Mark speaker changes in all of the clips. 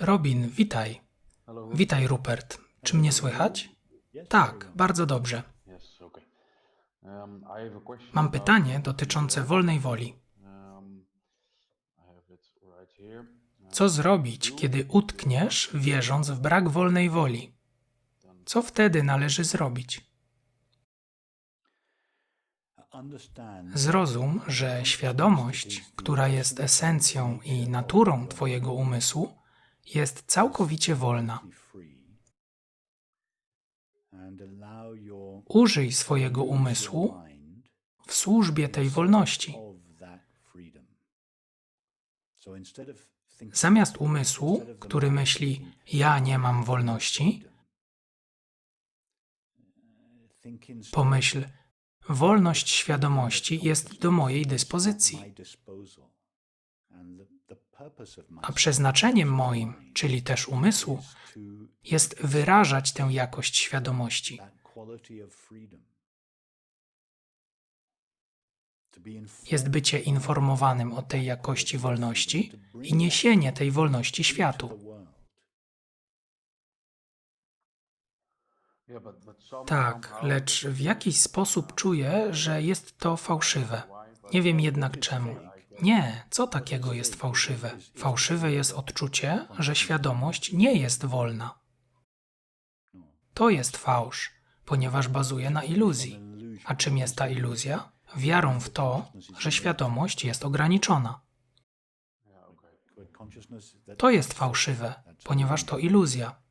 Speaker 1: Robin, witaj. Witaj, Rupert. Czy mnie słychać? Tak, bardzo dobrze. Mam pytanie dotyczące wolnej woli. Co zrobić, kiedy utkniesz, wierząc w brak wolnej woli? Co wtedy należy zrobić? Zrozum, że świadomość, która jest esencją i naturą Twojego umysłu, jest całkowicie wolna. Użyj swojego umysłu w służbie tej wolności. Zamiast umysłu, który myśli, ja nie mam wolności, pomyśl, wolność świadomości jest do mojej dyspozycji. A przeznaczeniem moim, czyli też umysłu, jest wyrażać tę jakość świadomości. Jest bycie informowanym o tej jakości wolności i niesienie tej wolności światu. Tak, lecz w jakiś sposób czuję, że jest to fałszywe. Nie wiem jednak czemu. Nie, co takiego jest fałszywe? Fałszywe jest odczucie, że świadomość nie jest wolna. To jest fałsz, ponieważ bazuje na iluzji. A czym jest ta iluzja? Wiarą w to, że świadomość jest ograniczona. To jest fałszywe, ponieważ to iluzja.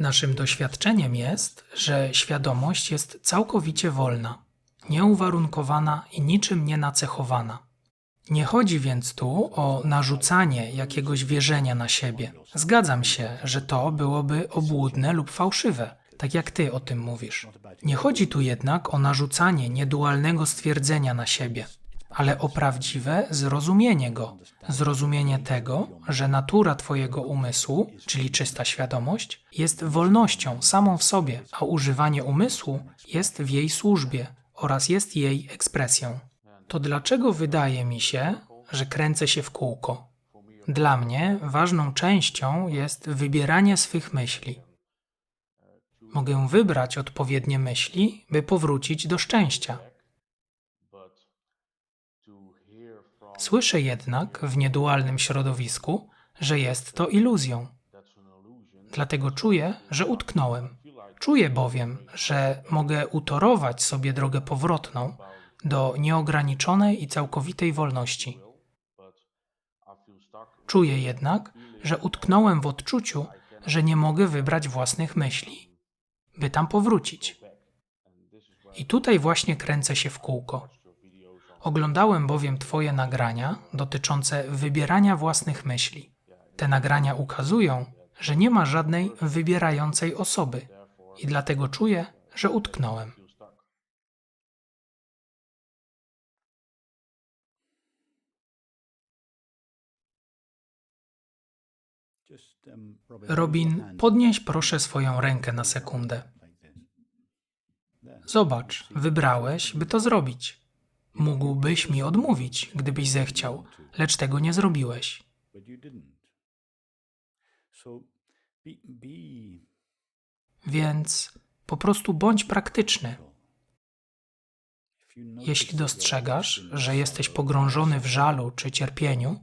Speaker 1: Naszym doświadczeniem jest, że świadomość jest całkowicie wolna, nieuwarunkowana i niczym nie nacechowana. Nie chodzi więc tu o narzucanie jakiegoś wierzenia na siebie. Zgadzam się, że to byłoby obłudne lub fałszywe, tak jak ty o tym mówisz. Nie chodzi tu jednak o narzucanie niedualnego stwierdzenia na siebie, ale o prawdziwe zrozumienie go. Zrozumienie tego, że natura Twojego umysłu, czyli czysta świadomość, jest wolnością samą w sobie, a używanie umysłu jest w jej służbie oraz jest jej ekspresją. To dlaczego wydaje mi się, że kręcę się w kółko? Dla mnie ważną częścią jest wybieranie swych myśli. Mogę wybrać odpowiednie myśli, by powrócić do szczęścia. Słyszę jednak w niedualnym środowisku, że jest to iluzją. Dlatego czuję, że utknąłem. Czuję bowiem, że mogę utorować sobie drogę powrotną do nieograniczonej i całkowitej wolności. Czuję jednak, że utknąłem w odczuciu, że nie mogę wybrać własnych myśli, by tam powrócić. I tutaj właśnie kręcę się w kółko. Oglądałem bowiem Twoje nagrania dotyczące wybierania własnych myśli. Te nagrania ukazują, że nie ma żadnej wybierającej osoby i dlatego czuję, że utknąłem. Robin, podnieś proszę swoją rękę na sekundę. Zobacz, wybrałeś, by to zrobić. Mógłbyś mi odmówić, gdybyś zechciał, lecz tego nie zrobiłeś. Więc po prostu bądź praktyczny. Jeśli dostrzegasz, że jesteś pogrążony w żalu czy cierpieniu,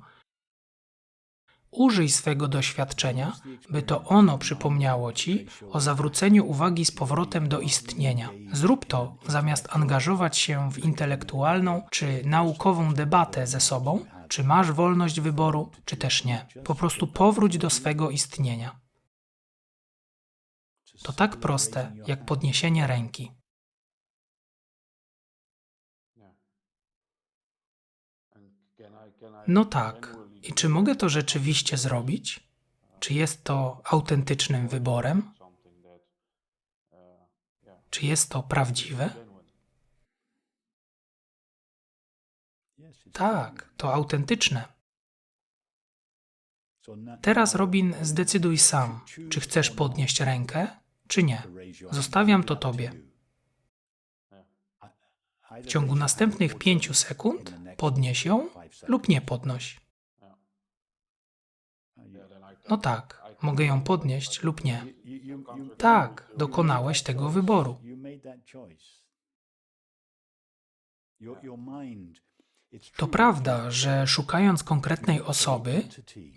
Speaker 1: Użyj swego doświadczenia, by to ono przypomniało ci o zawróceniu uwagi z powrotem do istnienia. Zrób to zamiast angażować się w intelektualną czy naukową debatę ze sobą, czy masz wolność wyboru, czy też nie. Po prostu powróć do swego istnienia. To tak proste, jak podniesienie ręki. No tak, i czy mogę to rzeczywiście zrobić? Czy jest to autentycznym wyborem? Czy jest to prawdziwe? Tak, to autentyczne. Teraz, Robin, zdecyduj sam, czy chcesz podnieść rękę, czy nie. Zostawiam to tobie. W ciągu następnych pięciu sekund podnieś ją lub nie podnoś. No tak, mogę ją podnieść lub nie. Tak, dokonałeś tego wyboru. To prawda, że szukając konkretnej osoby,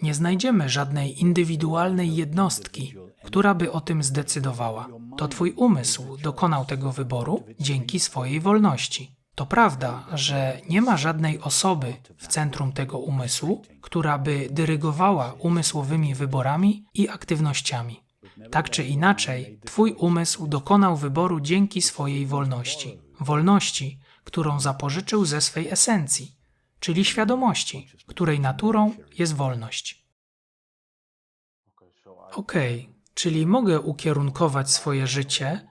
Speaker 1: nie znajdziemy żadnej indywidualnej jednostki, która by o tym zdecydowała. To Twój umysł dokonał tego wyboru dzięki swojej wolności. To prawda, że nie ma żadnej osoby w centrum tego umysłu, która by dyrygowała umysłowymi wyborami i aktywnościami. Tak czy inaczej, Twój umysł dokonał wyboru dzięki swojej wolności. Wolności, którą zapożyczył ze swej esencji, czyli świadomości, której naturą jest wolność. Okej, czyli mogę ukierunkować swoje życie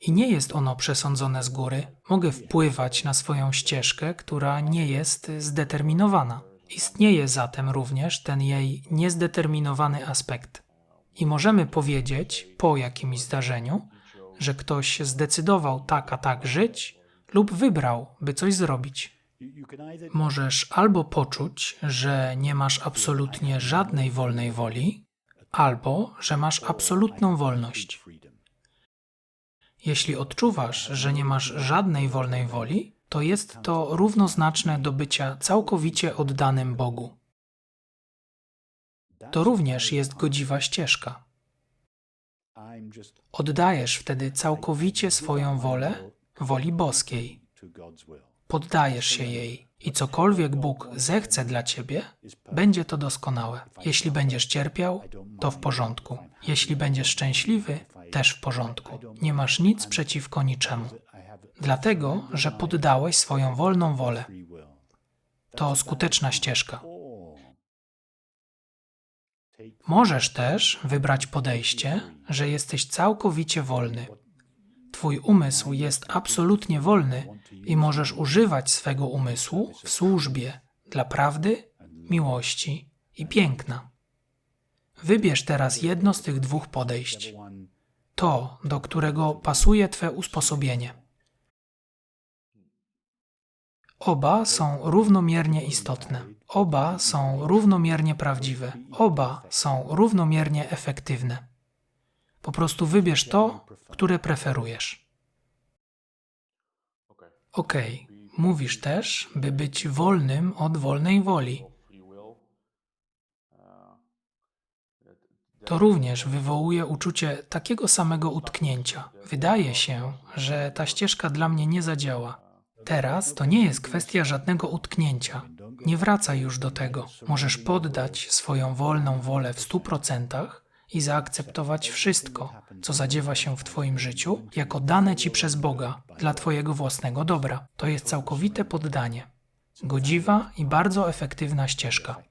Speaker 1: i nie jest ono przesądzone z góry. Mogę wpływać na swoją ścieżkę, która nie jest zdeterminowana. Istnieje zatem również ten jej niezdeterminowany aspekt. I możemy powiedzieć po jakimś zdarzeniu, że ktoś zdecydował tak a tak żyć lub wybrał, by coś zrobić. Możesz albo poczuć, że nie masz absolutnie żadnej wolnej woli, albo że masz absolutną wolność. Jeśli odczuwasz, że nie masz żadnej wolnej woli, to jest to równoznaczne do bycia całkowicie oddanym Bogu. To również jest godziwa ścieżka. Oddajesz wtedy całkowicie swoją wolę woli boskiej. Poddajesz się jej i cokolwiek Bóg zechce dla ciebie, będzie to doskonałe. Jeśli będziesz cierpiał, to w porządku. Jeśli będziesz szczęśliwy, też w porządku. Nie masz nic przeciwko niczemu. Dlatego, że poddałeś swoją wolną wolę. To skuteczna ścieżka. Możesz też wybrać podejście, że jesteś całkowicie wolny. Twój umysł jest absolutnie wolny i możesz używać swego umysłu w służbie dla prawdy, miłości i piękna. Wybierz teraz jedno z tych dwóch podejść. To, do którego pasuje Twe usposobienie. Oba są równomiernie istotne. Oba są równomiernie prawdziwe. Oba są równomiernie efektywne. Po prostu wybierz to, które preferujesz. Ok, mówisz też, by być wolnym od wolnej woli. To również wywołuje uczucie takiego samego utknięcia. Wydaje się, że ta ścieżka dla mnie nie zadziała. Teraz to nie jest kwestia żadnego utknięcia. Nie wracaj już do tego. Możesz poddać swoją wolną wolę w stu procentach i zaakceptować wszystko, co zadziewa się w Twoim życiu, jako dane Ci przez Boga dla Twojego własnego dobra. To jest całkowite poddanie. Godziwa i bardzo efektywna ścieżka.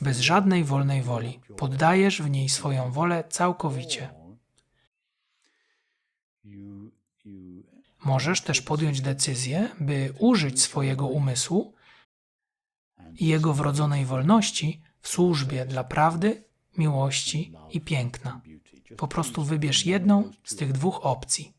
Speaker 1: Bez żadnej wolnej woli. Poddajesz w niej swoją wolę całkowicie. Możesz też podjąć decyzję, by użyć swojego umysłu i jego wrodzonej wolności w służbie dla prawdy, miłości i piękna. Po prostu wybierz jedną z tych dwóch opcji.